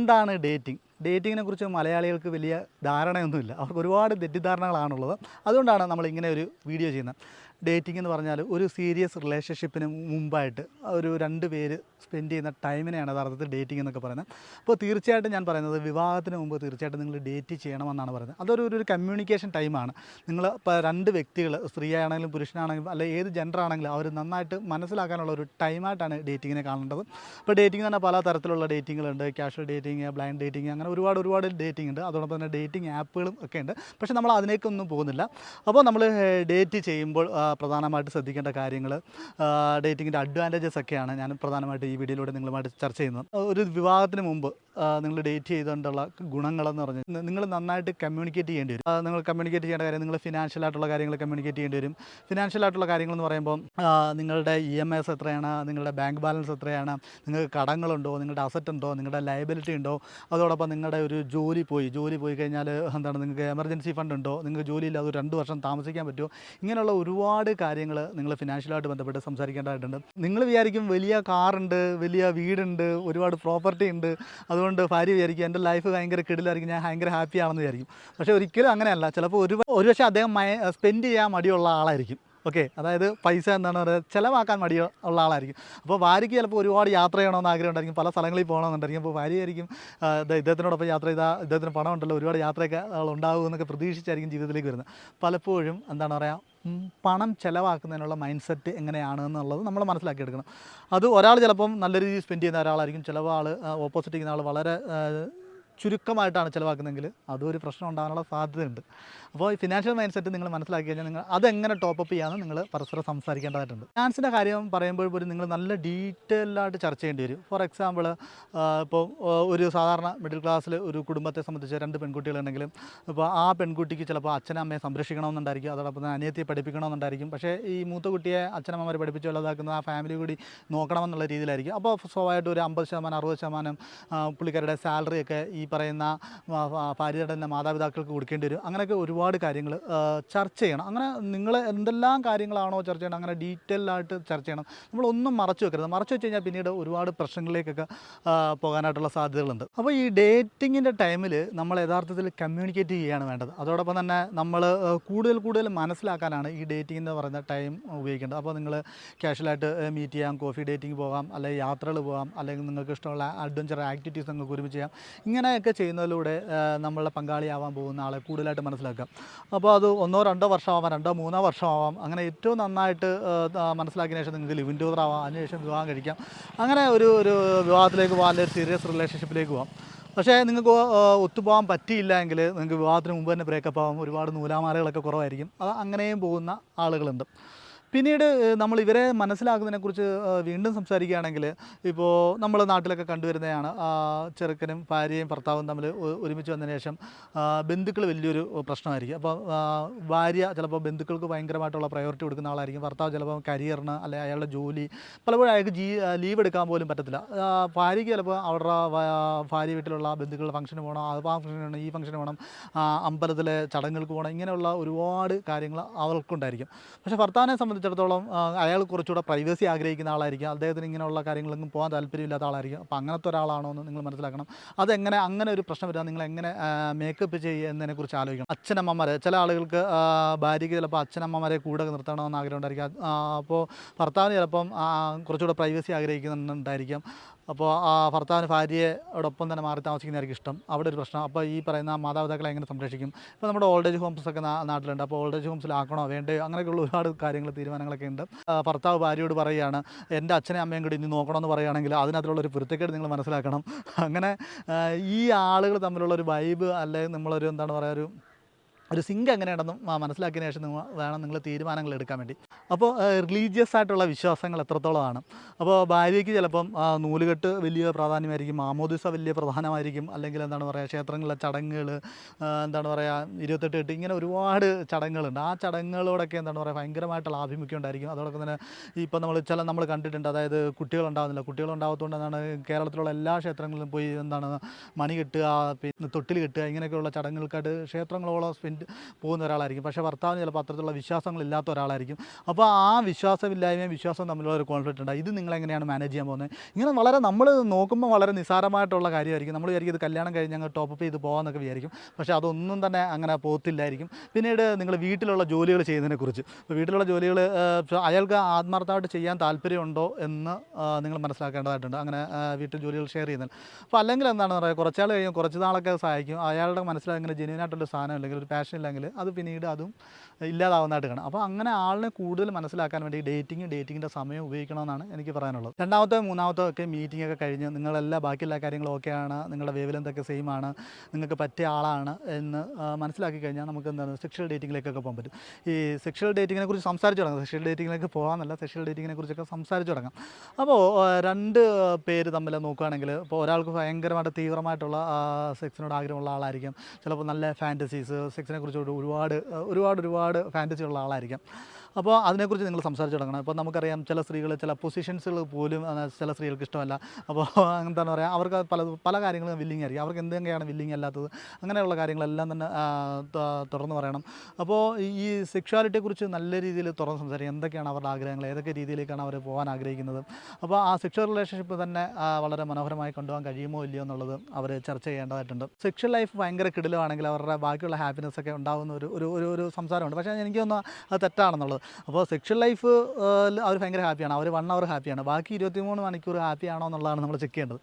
എന്താണ് ഡേറ്റിംഗ് ഡേറ്റിങ്ങിനെ കുറിച്ച് മലയാളികൾക്ക് വലിയ ധാരണയൊന്നുമില്ല. അവർക്ക് ഒരുപാട് തെറ്റിദ്ധാരണകളാണുള്ളത്. അതുകൊണ്ടാണ് നമ്മൾ ഇങ്ങനെ ഒരു വീഡിയോ ചെയ്യുന്നത്. ഡേറ്റിംഗ് എന്ന് പറഞ്ഞാൽ ഒരു സീരിയസ് റിലേഷൻഷിപ്പിന് മുമ്പായിട്ട് ഒരു രണ്ട് പേര് സ്പെൻഡ് ചെയ്യുന്ന ടൈമിനെയാണ് യഥാർത്ഥത്തിൽ ഡേറ്റിംഗ് എന്നൊക്കെ പറയുന്നത്. അപ്പോൾ തീർച്ചയായിട്ടും ഞാൻ പറയുന്നത് വിവാഹത്തിന് മുമ്പ് തീർച്ചയായിട്ടും നിങ്ങൾ ഡേറ്റ് ചെയ്യണമെന്നാണ് പറയുന്നത്. അതൊരു ഒരു കമ്മ്യൂണിക്കേഷൻ ടൈമാണ് നിങ്ങൾ ഇപ്പോൾ രണ്ട് വ്യക്തികൾ സ്ത്രീയാണെങ്കിലും പുരുഷനാണെങ്കിലും അല്ലെ ഏത് ജെൻഡർ ആണെങ്കിലും അവർ നന്നായിട്ട് മനസ്സിലാക്കാനുള്ള ഒരു ടൈമായിട്ടാണ് ഡേറ്റിങ്ങിനെ കാണേണ്ടത്. ഇപ്പോൾ ഡേറ്റിംഗ് തന്നെ പല തരത്തിലുള്ള ഡേറ്റിങ്ങുകളുണ്ട് ക്യാഷ്വൽ ഡേറ്റിംഗ് ബ്ലൈൻഡ് ഡേറ്റിംഗ് അങ്ങനെ ഒരുപാട് ഒരുപാട് ഡേറ്റിംഗ് ഉണ്ട്. അതോടൊപ്പം തന്നെ ഡേറ്റിംഗ് ആപ്പുകളും ഒക്കെ ഉണ്ട്. പക്ഷേ നമ്മൾ അതിലേക്കൊന്നും പോകുന്നില്ല. അപ്പോൾ നമ്മൾ ഡേറ്റ് ചെയ്യുമ്പോൾ പ്രധാനമായിട്ട് ശ്രദ്ധിക്കേണ്ട കാര്യങ്ങൾ ഡേറ്റിങ്ങിന്റെ അഡ്വാന്റേജസ് ഒക്കെയാണ് ഞാൻ പ്രധാനമായിട്ട് ഈ വീഡിയോയിലൂടെ നിങ്ങളുമായിട്ട് ചർച്ച ചെയ്യുന്നത്. ഒരു വിവാഹത്തിന് മുമ്പ് നിങ്ങൾ ഡേറ്റ് ചെയ്തുകൊണ്ടുള്ള ഗുണങ്ങളെന്ന് പറഞ്ഞാൽ നിങ്ങൾ നന്നായിട്ട് കമ്മ്യൂണിക്കേറ്റ് ചെയ്യേണ്ടി വരും. നിങ്ങൾ കമ്മ്യൂണിക്കേറ്റ് ചെയ്യേണ്ട കാര്യം നിങ്ങൾ ഫിനാൻഷ്യൽ ആയിട്ടുള്ള കാര്യങ്ങൾ കമ്മ്യൂണിക്കേറ്റ് ചെയ്യേണ്ടി വരും. ഫിനാൻഷ്യൽ ആയിട്ടുള്ള കാര്യങ്ങൾ എന്ന് പറയുമ്പോൾ നിങ്ങളുടെ ഇ എം എസ് എത്രയാണ് നിങ്ങളുടെ ബാങ്ക് ബാലൻസ് എത്രയാണ് നിങ്ങൾക്ക് കടങ്ങളുണ്ടോ നിങ്ങളുടെ അസറ്റ് ഉണ്ടോ നിങ്ങളുടെ ലയബിലിറ്റി ഉണ്ടോ അതോടൊപ്പം നിങ്ങളുടെ ഒരു ജോലി പോയി ജോലി പോയി കഴിഞ്ഞാൽ എന്താണ് നിങ്ങൾക്ക് എമർജൻസി ഫണ്ട് ഉണ്ടോ നിങ്ങൾക്ക് ജോലിയില്ലാതെ അത് രണ്ട് വർഷം താമസിക്കാൻ പറ്റുമോ ഇങ്ങനെയുള്ള ഒരുപാട് കാര്യങ്ങൾ നിങ്ങൾ ഫിനാൻഷ്യലായിട്ട് ബന്ധപ്പെട്ട് സംസാരിക്കേണ്ടതായിട്ടുണ്ട്. നിങ്ങൾ വിചാരിക്കും വലിയ കാറുണ്ട് വലിയ വീടുണ്ട് ഒരുപാട് പ്രോപ്പർട്ടി ഉണ്ട് അതുകൊണ്ട് ഭാര്യ വിചാരിക്കും എന്റെ ലൈഫ് ഭയങ്കര കിടിലായിരിക്കും ഞാൻ ഭയങ്കര ഹാപ്പി ആണെന്ന് വിചാരിക്കും. പക്ഷേ ഒരിക്കലും അങ്ങനെയല്ല. ചിലപ്പോൾ ഒരു ഒരു പക്ഷേ അദ്ദേഹം സ്പെൻഡ് ചെയ്യാൻ മടിയുള്ള ആളായിരിക്കും. ഓക്കെ അതായത് പൈസ എന്താണ് പറയുക ചിലവാക്കാൻ മടിയോ ഉള്ള ആളായിരിക്കും. അപ്പോൾ ഭാര്യയ്ക്ക് ചിലപ്പോൾ ഒരുപാട് യാത്ര ചെയ്യണമെന്ന് ആഗ്രഹം ഉണ്ടായിരിക്കും പല സ്ഥലങ്ങളിൽ പോകണമെന്നുണ്ടായിരിക്കും. അപ്പോൾ ഭാര്യയായിരിക്കും ഇദ്ദേഹത്തിനോടൊപ്പം യാത്ര ചെയ്താൽ ഇദ്ദേഹത്തിന് പണം ഉണ്ടല്ലോ ഒരുപാട് യാത്രയൊക്കെ ഉണ്ടാകും എന്നൊക്കെ പ്രതീക്ഷിച്ചായിരിക്കും ജീവിതത്തിലേക്ക് വരുന്നത്. പലപ്പോഴും എന്താണ് പറയുക പണം ചിലവാക്കുന്നതിനുള്ള മൈൻഡ് സെറ്റ് എങ്ങനെയാണ് എന്നുള്ളത് നമ്മൾ മനസ്സിലാക്കി എടുക്കണം അത് ഒരാൾ ചിലപ്പം നല്ല രീതിയിൽ സ്പെൻഡ് ചെയ്യുന്ന ഒരാളായിരിക്കും. ചിലപ്പോൾ ആൾ ഓപ്പോസിറ്റ് ചെയ്യുന്ന ആൾ വളരെ ചുരുക്കമായിട്ടാണ് ചിലവാക്കുന്നതെങ്കിൽ അതും ഒരു പ്രശ്നം ഉണ്ടാകാനുള്ള സാധ്യതയുണ്ട്. അപ്പോൾ ഈ ഫിനാൻഷ്യൽ മൈൻഡ് സെറ്റ് നിങ്ങൾ മനസ്സിലാക്കി കഴിഞ്ഞാൽ നിങ്ങൾ അതെങ്ങനെ ടോപ്പപ്പ് ചെയ്യാമെന്ന് നിങ്ങൾ പരസ്പരം സംസാരിക്കേണ്ടതായിട്ടുണ്ട്. ഫിനാൻസിന്റെ കാര്യം പറയുമ്പോൾ പോലും നിങ്ങൾ നല്ല ഡീറ്റെയിലായിട്ട് ചർച്ച ചെയ്യേണ്ടി വരും. ഫോർ എക്സാമ്പിൾ ഇപ്പോൾ ഒരു സാധാരണ മിഡിൽ ക്ലാസ്സിൽ ഒരു കുടുംബത്തെ സംബന്ധിച്ച് രണ്ട് പെൺകുട്ടികളുണ്ടെങ്കിലും ഇപ്പോൾ ആ പെൺകുട്ടിക്ക് ചിലപ്പോൾ അച്ഛനും അമ്മയെ സംരക്ഷിക്കണമെന്നുണ്ടായിരിക്കും അതോടൊപ്പം തന്നെ അനിയത്തിയെ പഠിപ്പിക്കണമെന്നുണ്ടായിരിക്കും. പക്ഷേ ഈ മൂത്ത കുട്ടിയെ അച്ഛനമ്മമാർ പഠിപ്പിച്ച് വലുതാക്കുന്ന ആ ഫാമിലി കൂടി നോക്കണമെന്നുള്ള രീതിയിലായിരിക്കും. അപ്പോൾ സ്വാഭാവികമായിട്ട് ഒരു അമ്പത് ശതമാനം അറുപത് ശതമാനം പുള്ളിക്കാരുടെ സാലറിയൊക്കെ ഈ പറയുന്ന തന്നെ മാതാപിതാക്കൾക്ക് കൊടുക്കേണ്ടി വരും. അങ്ങനെയൊക്കെ ഒരുപാട് കാര്യങ്ങൾ ചർച്ച ചെയ്യണം. അങ്ങനെ നിങ്ങൾ എന്തെല്ലാം കാര്യങ്ങളാണോ ചർച്ച ചെയ്യണം അങ്ങനെ ഡീറ്റെയിൽ ആയിട്ട് ചർച്ച ചെയ്യണം. നമ്മളൊന്നും മറച്ചു വെക്കരുത്. മറച്ചു വെച്ച് കഴിഞ്ഞാൽ പിന്നീട് ഒരുപാട് പ്രശ്നങ്ങളിലേക്കൊക്കെ പോകാനായിട്ടുള്ള സാധ്യതകളുണ്ട്. അപ്പോൾ ഈ ഡേറ്റിങ്ങിന്റെ ടൈമിൽ നമ്മൾ യഥാർത്ഥത്തിൽ കമ്മ്യൂണിക്കേറ്റ് ചെയ്യുകയാണ് വേണ്ടത്. അതോടൊപ്പം തന്നെ നമ്മൾ കൂടുതൽ കൂടുതൽ മനസ്സിലാക്കാനാണ് ഈ ഡേറ്റിംഗ് എന്ന് പറയുന്ന ടൈം ഉപയോഗിക്കേണ്ടത്. അപ്പോൾ നിങ്ങൾ കാഷ്വലായിട്ട് മീറ്റ് ചെയ്യാം കോഫി ഡേറ്റിംഗ് പോകാം അല്ലെങ്കിൽ യാത്രകൾ പോകാം അല്ലെങ്കിൽ നിങ്ങൾക്ക് ഇഷ്ടമുള്ള അഡ്വഞ്ചർ ആക്ടിവിറ്റീസ് നിങ്ങൾക്ക് ഒരുമിച്ച് ചെയ്യാം. ഇങ്ങനെയൊക്കെ ചെയ്യുന്നതിലൂടെ നമ്മളെ പങ്കാളിയാവാൻ പോകുന്ന ആളെ കൂടുതലായിട്ട് മനസ്സിലാക്കാം അപ്പോൾ അത് ഒന്നോ രണ്ടോ വർഷമാവാം രണ്ടോ മൂന്നോ വർഷമാവാം അങ്ങനെ ഏറ്റവും നന്നായിട്ട് മനസ്സിലാക്കിയതിന് ശേഷം നിങ്ങൾക്ക് ലിവിൻ ടൂർ ആവാം അതിനുശേഷം വിവാഹം കഴിക്കാം. അങ്ങനെ ഒരു ഒരു വിവാഹത്തിലേക്ക് പോകാം അല്ലെങ്കിൽ സീരിയസ് റിലേഷൻഷിപ്പിലേക്ക് പോകാം പക്ഷേ നിങ്ങൾക്ക് ഒത്തുപോകാൻ പറ്റിയില്ല എങ്കിൽ നിങ്ങൾക്ക് വിവാഹത്തിന് മുമ്പ് തന്നെ ബ്രേക്കപ്പ് ആവാം ഒരുപാട് നൂലാമാലകളൊക്കെ കുറവായിരിക്കും. അത് അങ്ങനെയും പോകുന്ന ആളുകളുണ്ട്. പിന്നീട് നമ്മൾ ഇവരെ മനസ്സിലാക്കുന്നതിനെക്കുറിച്ച് വീണ്ടും സംസാരിക്കുകയാണെങ്കിൽ ഇപ്പോൾ നമ്മൾ നാട്ടിലൊക്കെ കണ്ടുവരുന്നതാണ് ചെറുക്കനും ഭാര്യയും ഭർത്താവും തമ്മിൽ ഒരുമിച്ച് വന്നതിന് ശേഷം ബന്ധുക്കൾ വലിയൊരു പ്രശ്നമായിരിക്കും. അപ്പോൾ ഭാര്യ ചിലപ്പോൾ ബന്ധുക്കൾക്ക് ഭയങ്കരമായിട്ടുള്ള പ്രയോറിറ്റി കൊടുക്കുന്ന ആളായിരിക്കും. ഭർത്താവ് ചിലപ്പോൾ കരിയറിന് അല്ലെങ്കിൽ അയാളുടെ ജോലി പലപ്പോഴും അയാൾക്ക് ജീ ലീവ് എടുക്കാൻ പോലും പറ്റത്തില്ല. ഭാര്യയ്ക്ക് ചിലപ്പോൾ അവരുടെ ഭാര്യ വീട്ടിലുള്ള ബന്ധുക്കളുടെ ഫംഗ്ഷന് പോകണം അത് ആ ഫംഗ്ഷന് വേണം ഈ ഫംഗ്ഷന് വേണം അമ്പലത്തിലെ ചടങ്ങുകൾക്ക് പോകണം ഇങ്ങനെയുള്ള ഒരുപാട് കാര്യങ്ങൾ അവർക്കുണ്ടായിരിക്കും പക്ഷേ ഭർത്താവിനെ സംബന്ധിച്ചിടത്തോളം അയാൾ കുറച്ചുകൂടെ പ്രൈവസി ആഗ്രഹിക്കുന്ന ആളായിരിക്കും. അദ്ദേഹത്തിന് ഇങ്ങനെയുള്ള കാര്യങ്ങളൊന്നും പോകാൻ താല്പര്യമില്ലാത്ത ആളായിരിക്കും. അപ്പോൾ അങ്ങനത്തെ ഒരാളാണോ എന്ന് നിങ്ങൾ മനസ്സിലാക്കണം. അതെങ്ങനെ അങ്ങനെ ഒരു പ്രശ്നം വരാൻ നിങ്ങൾ എങ്ങനെ മേക്കപ്പ് ചെയ്യുക എന്നതിനെക്കുറിച്ച് ആലോചിക്കണം. അച്ഛനമ്മമാരെ ചില ആളുകൾക്ക് ഭാര്യയ്ക്ക് ചിലപ്പോൾ അച്ഛനമ്മമാരെ കൂടെ നിർത്തണമെന്ന് ആഗ്രഹം ഉണ്ടായിരിക്കും അപ്പോൾ ഭർത്താവിന് ചിലപ്പം കുറച്ചുകൂടെ പ്രൈവസി ആഗ്രഹിക്കുന്നുണ്ടായിരിക്കും. അപ്പോൾ ആ ഭർത്താവിന് ഭാര്യയോടൊപ്പം തന്നെ മാറി താമസിക്കുന്നതായിരിക്കും ഇഷ്ടം. അവിടെ ഒരു പ്രശ്നം. അപ്പോൾ ഈ പറയുന്ന മാതാപിതാക്കളെ എങ്ങനെ സംരക്ഷിക്കും? ഇപ്പോൾ നമ്മുടെ ഓൾഡ് ഏജ് ഹോംസ് ഒക്കെ നാട്ടിലുണ്ട്. അപ്പോൾ ഓൾഡ് ഏജ് ഹോംസിലാക്കണോ വേണ്ടയോ? അങ്ങനെയൊക്കെയുള്ള ഒരുപാട് കാര്യങ്ങൾ തീരുമാനങ്ങളൊക്കെ ഉണ്ട്. ഭർത്താവ് ഭാര്യയോട് പറയുകയാണ് എന്റെ അച്ഛനെയും അമ്മയും കൂടി ഇനി നോക്കണമെന്ന് പറയുകയാണെങ്കിൽ അതിനകത്തുള്ള ഒരു പൊരുത്തക്കേട് നിങ്ങൾ മനസ്സിലാക്കണം. അങ്ങനെ ഈ ആളുകൾ തമ്മിലുള്ള ഒരു വൈബ് അല്ലെങ്കിൽ നമ്മളൊരു എന്താണ് പറയുക ഒരു ഒരു സിങ്ക് എങ്ങനെയാണെന്നും മനസ്സിലാക്കിയതിന് ശേഷം നിങ്ങൾ വേണം നിങ്ങൾ തീരുമാനങ്ങൾ എടുക്കാൻ വേണ്ടി. അപ്പോൾ റിലീജിയസ് ആയിട്ടുള്ള വിശ്വാസങ്ങൾ എത്രത്തോളമാണ്? അപ്പോൾ ഭാര്യയ്ക്ക് ചിലപ്പം നൂലുകെട്ട് വലിയ പ്രാധാന്യമായിരിക്കും മാമോദിസ വലിയ പ്രധാനമായിരിക്കും അല്ലെങ്കിൽ എന്താണ് പറയുക ക്ഷേത്രങ്ങളിലെ ചടങ്ങുകൾ എന്താണ് പറയുക ഇരുപത്തെട്ട് കെട്ട് ഇങ്ങനെ ഒരുപാട് ചടങ്ങുകളുണ്ട്. ആ ചടങ്ങുകളോടൊക്കെ എന്താണ് പറയുക ഭയങ്കരമായിട്ടുള്ള ആഭിമുഖ്യം ഉണ്ടായിരിക്കും. അതോടൊപ്പം തന്നെ ഇപ്പം നമ്മൾ ചില നമ്മൾ കണ്ടിട്ടുണ്ട് അതായത് കുട്ടികളുണ്ടാകുന്നില്ല കുട്ടികളുണ്ടാകത്തുകൊണ്ട് എന്താണ് കേരളത്തിലുള്ള എല്ലാ ക്ഷേത്രങ്ങളിലും പോയി എന്താണ് മണി കെട്ടുക പിന്നെ തൊട്ടിൽ കെട്ടുക ഇങ്ങനെയൊക്കെയുള്ള ചടങ്ങുകൾക്കായിട്ട് ക്ഷേത്രങ്ങളോളം സ്പെൻഡ് പോകുന്ന ഒരാളായിരിക്കും. പക്ഷേ ഭർത്താവിന് ചിലപ്പോൾ അത്തരത്തിലുള്ള വിശ്വാസങ്ങളില്ലാത്ത ഒരാളായിരിക്കും. അപ്പോൾ ആ വിശ്വാസമില്ലായ്മയും വിശ്വാസം തമ്മിലുള്ള ഒരു കോൺഫ്ലിക്റ്റ് ഉണ്ട്. ഇത് നിങ്ങളെങ്ങനെയാണ് മാനേജ് ചെയ്യാൻ പോകുന്നത്? ഇങ്ങനെ വളരെ നമ്മൾ നോക്കുമ്പോൾ വളരെ നിസ്സാരമായിട്ടുള്ള കാര്യമായിരിക്കും. നമ്മൾ വിചാരിക്കും ഇത് കല്യാണം കഴിഞ്ഞ് അങ്ങ് ടോപ്പ് ചെയ്ത് പോകാമെന്നൊക്കെ വിചാരിക്കും. പക്ഷേ അതൊന്നും തന്നെ അങ്ങനെ പോകത്തില്ലായിരിക്കും പിന്നീട് നിങ്ങൾ വീട്ടിലുള്ള ജോലികൾ ചെയ്യുന്നതിനെക്കുറിച്ച്. വീട്ടിലുള്ള ജോലികൾ അയാൾക്ക് ആത്മാർത്ഥമായിട്ട് ചെയ്യാൻ താല്പര്യമുണ്ടോ എന്ന് നിങ്ങൾ മനസ്സിലാക്കേണ്ടതായിട്ടുണ്ട്. അങ്ങനെ വീട്ടിൽ ജോലികൾ ഷെയർ ചെയ്യുന്നത് അപ്പോൾ അല്ലെങ്കിൽ എന്താണെന്ന് പറയുക കുറച്ചാൾ കഴിയും കുറച്ച് നാളൊക്കെ സഹായിക്കും. അയാളുടെ മനസ്സിൽ അങ്ങനെ ജെന്യൂനായിട്ടുള്ള സാധനം അല്ലെങ്കിൽ ഒരു പാഷൻ ഇല്ലെങ്കിൽ അത് പിന്നീട് അതും ഇല്ലാതാവുന്നതായിട്ട് കാണാം. അപ്പോൾ അങ്ങനെ ആളിനെ കൂടുതൽ മനസ്സിലാക്കാൻ വേണ്ടി ഡേറ്റിംഗ് ഡേറ്റിങ്ങിന്റെ സമയം ഉപയോഗിക്കണമെന്നാണ് എനിക്ക് പറയാനുള്ളത്. രണ്ടാമത്തെ മൂന്നാമത്തെ ഒക്കെ മീറ്റിംഗ് ഒക്കെ കഴിഞ്ഞ് നിങ്ങളെല്ലാ ബാക്കിയെല്ലാ കാര്യങ്ങളും ഓക്കെയാണ് നിങ്ങളുടെ വേവിലെന്തൊക്കെ സെയിം ആണ് നിങ്ങൾക്ക് പറ്റിയ ആളാണ് എന്ന് മനസ്സിലാക്കി കഴിഞ്ഞാൽ നമുക്ക് എന്താണ് സെക്ഷൽ ഡേറ്റിങ്ങിലേക്കൊക്കെ പോകാൻ പറ്റും. ഈ സെക്ഷൽ ഡേറ്റിങ്ങിനെ കുറിച്ച് സംസാരിച്ചു തുടങ്ങാം. സെക്ഷൽ ഡേറ്റിങ്ങിലേക്ക് പോകാമെന്നല്ല സെക്ഷൽ ഡേറ്റിങ്ങിനെ കുറിച്ചൊക്കെ സംസാരിച്ച് തുടങ്ങാം. അപ്പോൾ രണ്ട് പേര് തമ്മിൽ നോക്കുകയാണെങ്കിൽ ഇപ്പോൾ ഒരാൾക്ക് ഭയങ്കരമായിട്ട് തീവ്രമായിട്ടുള്ള സെക്സിനോട് ആഗ്രഹമുള്ള ആളായിരിക്കും. ചിലപ്പോൾ നല്ല ഫാന്റസീസ് സെക്സിനെ കുറിച്ച് ഒരു- ഒരുപാട് ഒരുപാട് ഒരുപാട് ഫാന്റസിയുള്ള ആളായിരിക്കും. അപ്പോൾ അതിനെക്കുറിച്ച് നിങ്ങൾ സംസാരിച്ചു തുടങ്ങണം. ഇപ്പോൾ നമുക്കറിയാം ചില സ്ത്രീകൾ ചില പൊസിഷൻസുകൾ പോലും ചില സ്ത്രീകൾക്ക് ഇഷ്ടമല്ല. അപ്പോൾ എന്താണ് പറയുക അവർക്ക് പല പല കാര്യങ്ങളും വില്ലിങ് ആയിരിക്കും അവർക്ക് എന്തൊക്കെയാണ് വില്ലിങ് അല്ലാത്തത്? അങ്ങനെയുള്ള കാര്യങ്ങളെല്ലാം തന്നെ തുറന്നു പറയണം. അപ്പോൾ ഈ സെക്ഷുവാലിറ്റിയെക്കുറിച്ച് നല്ല രീതിയിൽ തുറന്ന് സംസാരിക്കും. എന്തൊക്കെയാണ് അവരുടെ ആഗ്രഹങ്ങൾ? ഏതൊക്കെ രീതിയിലേക്കാണ് അവർ പോകാൻ ആഗ്രഹിക്കുന്നത്? അപ്പോൾ ആ സെക്ഷൽ റിലേഷൻഷിപ്പ് തന്നെ വളരെ മനോഹരമായി കൊണ്ടുപോകാൻ കഴിയുമോ ഇല്ലയോ എന്നുള്ളത് അവർ ചർച്ച ചെയ്യേണ്ടതായിട്ടുണ്ട്. സെക്ഷൽ ലൈഫ് ഭയങ്കര കിടിലമാണെങ്കിൽ അവരുടെ ബാക്കിയുള്ള ഹാപ്പിനെസ് ഒക്കെ ഉണ്ടാകുന്ന ഒരു ഒരു ഒരു സംസാരമുണ്ട്. പക്ഷേ എനിക്ക് തോന്നുന്നു അത് തെറ്റാണെന്നുള്ളത്. അപ്പോൾ സെക്ഷൽ ലൈഫ് അവർ ഭയങ്കര ഹാപ്പിയാണ് അവർ വൺ അവർ ഹാപ്പിയാണ് ബാക്കി ഇരുപത്തിമൂന്ന് മണിക്കൂർ ഹാപ്പിയാണോ എന്നുള്ളതാണ് നമ്മൾ ചെക്ക് ചെയ്യേണ്ടത്.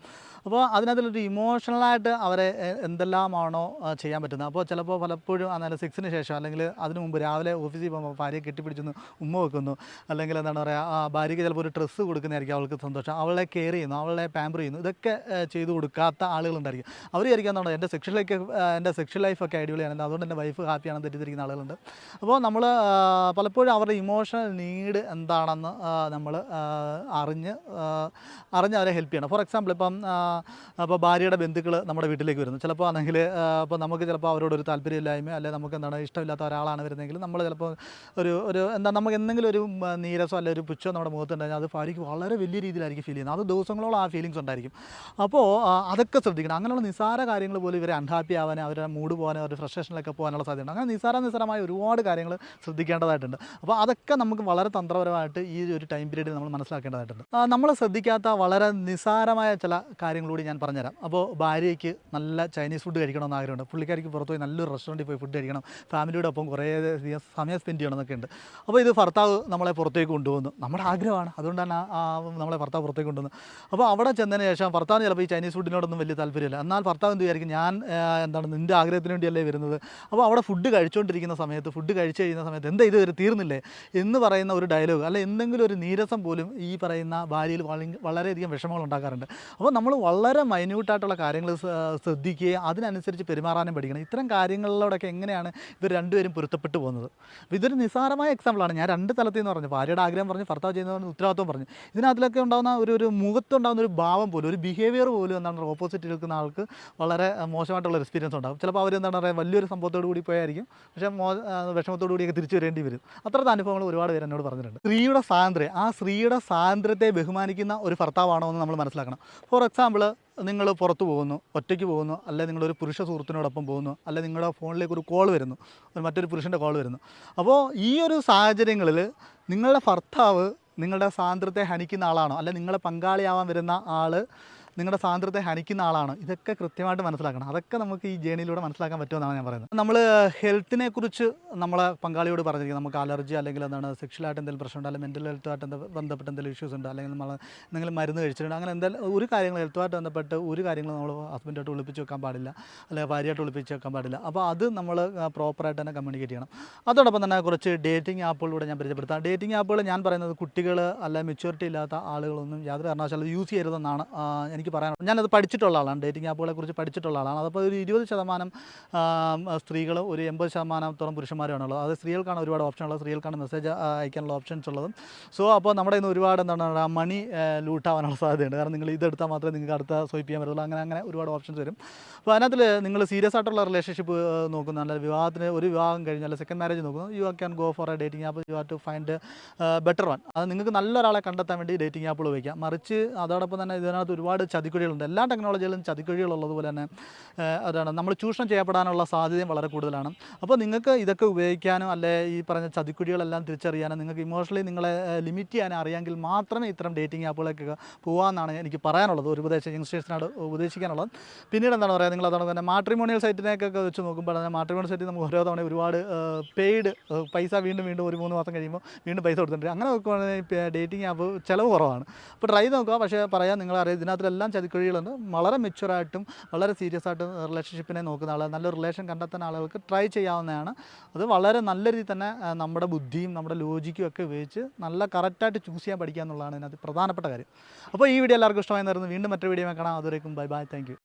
അപ്പോൾ അതിനകത്തുള്ളൊരു ഇമോഷണലായിട്ട് അവരെ എന്തെല്ലാമാണോ ചെയ്യാൻ പറ്റുന്നത്. അപ്പോൾ ചിലപ്പോൾ പലപ്പോഴും അന്നേരം സിക്സിന് ശേഷം അല്ലെങ്കിൽ അതിന് മുമ്പ് രാവിലെ ഓഫീസിൽ പോകുമ്പോൾ ഭാര്യയെ കെട്ടിപ്പിടിച്ചൊന്ന് ഉമ്മ വെക്കുന്നു. അല്ലെങ്കിൽ എന്താണ് പറയുക ആ, ഭാര്യയ്ക്ക് ചിലപ്പോൾ ഒരു ഡ്രസ്സ് കൊടുക്കുന്നതായിരിക്കും അവൾക്ക് സന്തോഷം. അവളെ കെയർ ചെയ്യുന്നു അവളെ പാമ്പർ ചെയ്യുന്നു. ഇതൊക്കെ ചെയ്തു കൊടുക്കാത്ത ആളുകളുണ്ടായിരിക്കും. അവർ വിചാരിക്കാന്നുണ്ടോ എന്റെ സെക്ഷൽ ലൈഫ് എന്റെ സെക്ഷൽ ലൈഫൊക്കെ അടിപൊളിയാണ് അതുകൊണ്ട് എന്റെ വൈഫ് ഹാപ്പിയാണെന്ന് തെറ്റിദ്ധരിക്കുന്ന ആളുകളുണ്ട്. അപ്പോൾ നമ്മൾ പലപ്പോഴും അവരുടെ ഇമോഷണൽ നീഡ് എന്താണെന്ന് നമ്മൾ അറിഞ്ഞ് അറിഞ്ഞ് അവരെ ഹെൽപ്പ് ചെയ്യണം. ഫോർ എക്സാമ്പിൾ ഇപ്പം അപ്പോൾ ഭാര്യയുടെ ബന്ധുക്കൾ നമ്മുടെ വീട്ടിലേക്ക് വരുന്നു. ചിലപ്പോൾ ആണെങ്കിൽ അപ്പോൾ നമുക്ക് ചിലപ്പോൾ അവരോട് ഒരു താല്പര്യമില്ലായ്മ അല്ലെങ്കിൽ നമുക്ക് എന്താണ് ഇഷ്ടമില്ലാത്ത ഒരാളാണ് വരുന്നതെങ്കിൽ നമ്മൾ ചിലപ്പോൾ ഒരു ഒരു എന്താ നമുക്ക് എന്തെങ്കിലും ഒരു നീരസോ അല്ലെങ്കിൽ ഒരു പുച്ഛോ നമ്മുടെ മുഖത്ത് മുഖത്തുണ്ടെങ്കിൽ അത് ഭാര്യയ്ക്ക് വളരെ വലിയ രീതിയിലായിരിക്കും ഫീൽ ചെയ്യുന്നത്. അത് ദിവസങ്ങളോളം ആ ഫീലിങ്സ് ഉണ്ടായിരിക്കും. അപ്പോൾ അതൊക്കെ ശ്രദ്ധിക്കണം. അങ്ങനെയുള്ള നിസാര കാര്യങ്ങൾ പോലും ഇവരെ അൺഹാപ്പി ആവാനും അവരുടെ മൂഡ് പോകാനും അവരുടെ ഫ്രസ്ട്രേഷനിലൊക്കെ പോകാനുള്ള സാധ്യതയുണ്ട്. അങ്ങനെ നിസാര നിസാരമായ ഒരുപാട് കാര്യങ്ങൾ ശ്രദ്ധിക്കേണ്ടതായിട്ടുണ്ട്. അപ്പോൾ അതൊക്കെ നമുക്ക് വളരെ തന്ത്രപരമായിട്ട് ഈ ഒരു ടൈം പീരീഡിൽ നമ്മൾ മനസ്സിലാക്കേണ്ടതായിട്ടുണ്ട്. നമ്മൾ ശ്രദ്ധിക്കാത്ത വളരെ നിസാരമായ ചില കാര്യങ്ങളൂടി ഞാൻ പറഞ്ഞുതരാം. അപ്പോൾ ഭാര്യയ്ക്ക് നല്ല ചൈനീസ് ഫുഡ് കഴിക്കണമെന്ന് ആഗ്രഹമുണ്ട്. പുള്ളിക്കാരിക്ക് പുറത്ത് പോയി നല്ലൊരു റെസ്റ്റോറന്റിൽ പോയി ഫുഡ് കഴിക്കണം. ഫാമിലിയുടെ ഒപ്പം കുറേ സമയം സ്പെൻഡ് ചെയ്യണം എന്നൊക്കെ ഉണ്ട്. അപ്പോൾ ഇത് ഭർത്താവ് നമ്മളെ പുറത്തേക്ക് കൊണ്ടുപോകുന്നു നമ്മുടെ ആഗ്രഹമാണ്. അതുകൊണ്ടാണ് നമ്മളെ ഭർത്താവ് പുറത്തേക്ക് കൊണ്ടുവന്നത്. അപ്പോൾ അവിടെ ചെന്നതിന് ശേഷം ഭർത്താവിന് ചിലപ്പോൾ ഈ ചൈനീസ് ഫുഡിനോടൊന്നും വലിയ താല്പര്യമില്ല. എന്നാൽ ഭർത്താവ് എന്ത് വിചാരിക്കും? ഞാൻ എന്താണ് നിന്റെ ആഗ്രഹത്തിന് വേണ്ടിയല്ലേ വരുന്നത്? അപ്പോൾ അവിടെ ഫുഡ് കഴിച്ചുകൊണ്ടിരിക്കുന്ന സമയത്ത് ഫുഡ് കഴിച്ചു കഴിയുന്ന സമയത്ത് എന്താ ഇത് തീർന്നില്ലേ? എന്ന് പറയുന്ന ഒരു ഡയലോഗ് അല്ല എന്തെങ്കിലും ഒരു നീരസം പോലും ഈ പറയുന്ന ഭാര്യയിൽ വള- വളരെയധികം വിഷമങ്ങൾ ഉണ്ടാക്കാറുണ്ട്. അപ്പോൾ നമ്മൾ വളരെ മൈന്യൂട്ടായിട്ടുള്ള കാര്യങ്ങൾ ശ്രദ്ധിക്കുകയും അതിനനുസരിച്ച് പെരുമാറാനും പഠിക്കണം. ഇത്തരം കാര്യങ്ങളിലൂടെയൊക്കെ എങ്ങനെയാണ് ഇവർ രണ്ടുപേരും പൊരുത്തപ്പെട്ടു പോകുന്നത്? ഇതൊരു നിസ്സാരമായ എക്സാമ്പിളാണ് ഞാൻ രണ്ട് തലത്തിൽ നിന്ന് പറഞ്ഞു. ഭാര്യയുടെ ആഗ്രഹം പറഞ്ഞു ഭർത്താവ് ചെയ്യുന്നതിന് ഉത്തരവാദിത്വം പറഞ്ഞു. ഇതിനകത്തിലൊക്കെ ഉണ്ടാകുന്ന ഒരു ഒരു മുഖത്തുണ്ടാകുന്ന ഒരു ഭാവം പോലും ഒരു ബിഹേവിയർ പോലും എന്താണ് ഓപ്പോസിറ്റ് നിൽക്കുന്ന ആൾക്ക് വളരെ മോശമായിട്ടുള്ള എക്സ്പീരിയൻസ് ഉണ്ടാകും ചിലപ്പോൾ അവർ എന്താണ് പറയുക വലിയൊരു സംഭവത്തോട് കൂടി പോയായിരിക്കും. പക്ഷേ മോ വിഷമത്തോടു കൂടിയൊക്കെ തിരിച്ചു വരേണ്ടി വരും. അത്രത്തെ അനുഭവങ്ങൾ ഒരുപാട് പേര് എന്നോട് പറഞ്ഞിട്ടുണ്ട്. സ്ത്രീയുടെ സ്വാതന്ത്ര്യം ആ സ്ത്രീയുടെ സ്വാതന്ത്ര്യത്തെ ബഹുമാനിക്കുന്ന ഒരു ഭർത്താവാണോ എന്ന് നമ്മൾ മനസ്സിലാക്കണം. ഫോർ എക്സാമ്പിൾ നിങ്ങൾ പുറത്ത് പോകുന്നു ഒറ്റയ്ക്ക് പോകുന്നു അല്ലെങ്കിൽ നിങ്ങളൊരു പുരുഷ സുഹൃത്തിനോടൊപ്പം പോകുന്നു അല്ലെങ്കിൽ നിങ്ങളുടെ ഫോണിലേക്ക് ഒരു കോൾ വരുന്നു ഒരു മറ്റൊരു പുരുഷന്റെ കോൾ വരുന്നു. അപ്പോൾ ഈ ഒരു സാഹചര്യങ്ങളിൽ നിങ്ങളുടെ ഭർത്താവ് നിങ്ങളുടെ സ്വാതന്ത്ര്യത്തെ ഹനിക്കുന്ന ആളാണോ? അല്ലെ നിങ്ങളെ പങ്കാളിയാവാൻ വരുന്ന ആൾ നിങ്ങളുടെ സ്വാതന്ത്ര്യത്തെ ഹനിക്കുന്ന ആളാണ്. ഇതൊക്കെ കൃത്യമായിട്ട് മനസ്സിലാക്കണം. അതൊക്കെ നമുക്ക് ഈ ജേണിയിലൂടെ മനസ്സിലാക്കാൻ പറ്റുമെന്നാണ് ഞാൻ പറയുന്നത്. നമ്മൾ ഹെൽത്തിനെ കുറിച്ച് നമ്മളെ പങ്കാളിയോട് പറഞ്ഞിരിക്കുന്നത് നമുക്ക് അലർജി അല്ലെങ്കിൽ എന്താണ് സെക്ഷലായിട്ട് എന്തെങ്കിലും പ്രശ്നമുണ്ട് അല്ലെങ്കിൽ മെന്റൽ ഹെൽത്തുമായിട്ട് എന്താ ബന്ധപ്പെട്ട എന്തെങ്കിലും ഇഷ്യൂസ് ഉണ്ട് അല്ലെങ്കിൽ നമ്മൾ എന്തെങ്കിലും മരുന്ന് കഴിച്ചിട്ടുണ്ട് അങ്ങനെ എന്തെങ്കിലും ഒരു കാര്യങ്ങൾ ഹെൽത്തുമായിട്ട് ബന്ധപ്പെട്ട് ഒരു കാര്യങ്ങൾ നമ്മൾ ഹസ്ബൻഡായിട്ട് ഒളിപ്പിച്ച് വെക്കാൻ പാടില്ല അല്ലെങ്കിൽ ഭാര്യയായിട്ട് ഒളിപ്പിച്ച് വെക്കാൻ പാടില്ല. അപ്പോൾ അത് നമ്മൾ പ്രോപ്പറായിട്ട് തന്നെ കമ്മ്യൂണിക്കേറ്റ് ചെയ്യണം. അതോടൊപ്പം തന്നെ കുറച്ച് ഡേറ്റിംഗ് ആപ്പുകളിലൂടെ ഞാൻ പരിചയപ്പെടുത്താം. ഡേറ്റിംഗ് ആപ്പുകൾ ഞാൻ പറയുന്നത് കുട്ടികൾ അല്ല മെച്യൂരിറ്റി ഇല്ലാത്ത ആളുകളൊന്നും യാതൊരു കാരണവശാലും യൂസ് ചെയ്യരുതെന്നാണ് ആ, എനിക്ക് പറയാനുള്ളത്. ഞാനത് പഠിച്ചിട്ടുള്ള ആളാണ്. ഡേറ്റിംഗ് ആപ്പുകളെ കുറിച്ച് പഠിച്ചിട്ടുള്ള ആളാണ്. അതപ്പോൾ ഒരു ഇരുപത് ശതമാനം സ്ത്രീകളും ഒരു എൺപത് ശതമാനത്തോളം പുരുഷന്മാരാണുള്ളത്. അത് സ്ത്രീകൾക്കാണ് ഒരുപാട് ഓപ്ഷൻ ഉള്ളത് സ്ത്രീകൾക്കാണ് മെസ്സേജ് അയക്കാനുള്ള ഓപ്ഷൻസ് ഉള്ളതും. സോ അപ്പോൾ നമ്മുടെ ഇന്ന് ഒരുപാട് എന്താണ് മണി ലൂട്ടാവാനുള്ള സാധ്യതയുണ്ട്. കാരണം നിങ്ങൾ ഇതെടുത്താൽ മാത്രമേ നിങ്ങൾക്ക് അടുത്ത സ്വൈപ്പ് ചെയ്യാൻ പറ്റുള്ളൂ അങ്ങനെ അങ്ങനെ ഒരുപാട് ഓപ്ഷൻസ് വരും. അപ്പോൾ അതിനകത്തിൽ നിങ്ങൾ സീരിയസ് ആയിട്ടുള്ള റിലേഷൻഷിപ്പ് നോക്കുന്ന. അല്ലെങ്കിൽ വിവാഹത്തിന് ഒരു വിവാഹം കഴിഞ്ഞാൽ സെക്കൻഡ് മാരേജ് നോക്കുന്നു. You can go for a dating app you are to find better one അത് നിങ്ങൾക്ക് നല്ലൊരാളെ കണ്ടെത്താൻ വേണ്ടി ഡേറ്റിംഗ് ആപ്പുകൾ ഉപയോഗിക്കാം. മറിച്ച് അതോടൊപ്പം തന്നെ ഇതിനകത്ത് ഒരുപാട് ചതിക്കുഴികളുണ്ട്. എല്ലാ ടെക്നോളജിയിലും ചതിക്കുഴികളുള്ളതുപോലെ തന്നെ അതാണ്. നമ്മൾ ചൂഷണം ചെയ്യപ്പെടാനുള്ള സാധ്യതയും വളരെ കൂടുതലാണ്. അപ്പോൾ നിങ്ങൾക്ക് ഇതൊക്കെ ഉപയോഗിക്കാനും അല്ലെ ഈ പറഞ്ഞ ചതിക്കുഴികളെല്ലാം തിരിച്ചറിയാനും നിങ്ങൾക്ക് ഇമോഷണലി നിങ്ങളെ ലിമിറ്റ് ചെയ്യാനും അറിയാമെങ്കിൽ മാത്രമേ ഇത്തരം ഡേറ്റിംഗ് ആപ്പുകളിലേക്കൊക്കെ പോകാമെന്നാണ് എനിക്ക് പറയാനുള്ളത് ഒരു ഉപദേശം യങ്സ്റ്റേഴ്സിനോട് ഉപദേശിക്കാനുള്ളത്. പിന്നീട് എന്താണ് പറയുക നിങ്ങൾ അതാണ് തന്നെ മാട്രിമോണിയൽ സൈറ്റിനെയൊക്കെ വെച്ച് നോക്കുമ്പോൾ മാട്രിമോണിയൽ സൈറ്റിൽ നമുക്ക് ഓരോ തവണ ഒരുപാട് പെയ്ഡ് പൈസ വീണ്ടും വീണ്ടും ഒരു മൂന്ന് മാസം കഴിയുമ്പോൾ വീണ്ടും പൈസ കൊടുത്തിട്ടുണ്ട്. അങ്ങനെ നോക്കുവാണെങ്കിൽ ഡേറ്റിംഗ് ആപ്പ് ചിലവ് കുറവാണ്. അപ്പോൾ ട്രൈ നോക്കുക. പക്ഷേ പറയാം നിങ്ങൾ അറിയാം ഇതിനകത്തെല്ലാം ചതിക്കുഴികളുണ്ട്. വളരെ മെച്ചുറായിട്ടും വളരെ സീരിയസ് ആയിട്ടും റിലേഷൻഷിപ്പിനെ നോക്കുന്ന ആളുകൾ നല്ല റിലേഷൻ കണ്ടെത്തുന്ന ആളുകൾക്ക് ട്രൈ ചെയ്യാവുന്നതാണ്. അത് വളരെ നല്ല രീതിയിൽ തന്നെ നമ്മുടെ ബുദ്ധിയും നമ്മുടെ ലോജിക്കും ഒക്കെ ഉപയോഗിച്ച് നല്ല കറക്റ്റായിട്ട് ചൂസ് ചെയ്യാൻ പഠിക്കുക എന്നുള്ളതാണ് ഇതിനകത്ത് പ്രധാനപ്പെട്ട കാര്യം. അപ്പോൾ ഈ വീഡിയോ എല്ലാവർക്കും ഇഷ്ടമായി നേരുന്നു വീണ്ടും മറ്റൊരു വീഡിയോ കാണാം. അതുവരേക്കും ബൈ ബൈ താങ്ക്